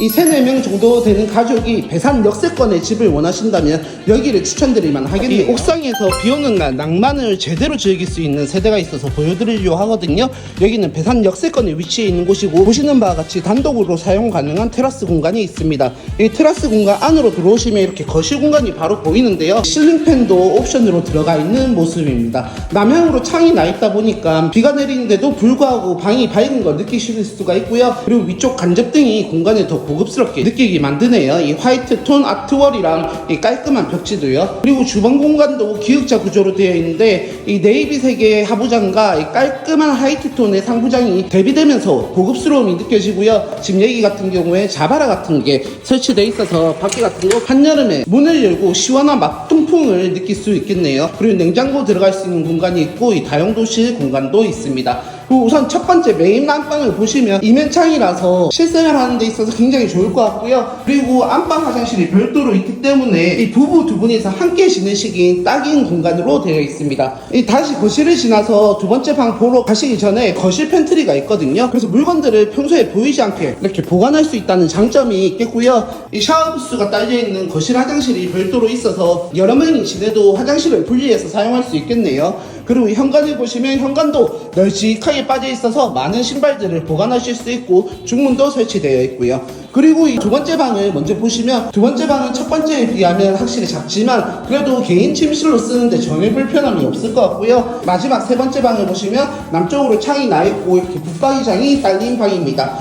이 세네 명 정도 되는 가족이 배산 역세권의 집을 원하신다면 여기를 추천드릴 만 하겠네요. 이 옥상에서 비 오는 날 낭만을 제대로 즐길 수 있는 세대가 있어서 보여드리려 하거든요. 여기는 배산 역세권에 위치해 있는 곳이고 보시는 바와 같이 단독으로 사용 가능한 테라스 공간이 있습니다. 이 테라스 공간 안으로 들어오시면 이렇게 거실 공간이 바로 보이는데요. 실링팬도 옵션으로 들어가 있는 모습입니다. 남향으로 창이 나 있다 보니까 비가 내리는데도 불구하고 방이 밝은 걸 느끼실 수가 있고요. 그리고 위쪽 간접등이 공간을 더 고급스럽게 느끼게 만드네요. 이 화이트 톤 아트월이랑 이 깔끔한 벽지도요. 그리고 주방 공간도 기역자 구조로 되어 있는데 이 네이비색의 하부장과 이 깔끔한 화이트 톤의 상부장이 대비되면서 고급스러움이 느껴지고요. 지금 여기 같은 경우에 자바라 같은 게 설치되어 있어서 밖에 같은 거 한여름에 문을 열고 시원한 맛통풍을 느낄 수 있겠네요. 그리고 냉장고 들어갈 수 있는 공간이 있고 이 다용도실 공간도 있습니다. 그리고 우선 첫 번째 메인 안방을 보시면 이면창이라서 실생활 하는 데 있어서 굉장히 좋을 것 같고요. 그리고 안방 화장실이 별도로 있기 때문에 이 부부 두 분이서 함께 지내시기 딱인 공간으로 되어 있습니다. 이 다시 거실을 지나서 두 번째 방 보러 가시기 전에 거실 팬트리가 있거든요. 그래서 물건들을 평소에 보이지 않게 이렇게 보관할 수 있다는 장점이 있겠고요. 이 샤워 부스가 딸려 있는 거실 화장실이 별도로 있어서 여러 명이 지내도 화장실을 분리해서 사용할 수 있겠네요. 그리고 이 현관을 보시면 현관도 널찍하게 빠져 있어서 많은 신발들을 보관하실 수 있고 중문도 설치되어 있고요. 그리고 이 두 번째 방을 먼저 보시면 두 번째 방은 첫 번째에 비하면 확실히 작지만 그래도 개인 침실로 쓰는데 전혀 불편함이 없을 것 같고요. 마지막 세 번째 방을 보시면 남쪽으로 창이 나 있고 이렇게 붙박이장이 딸린 방입니다.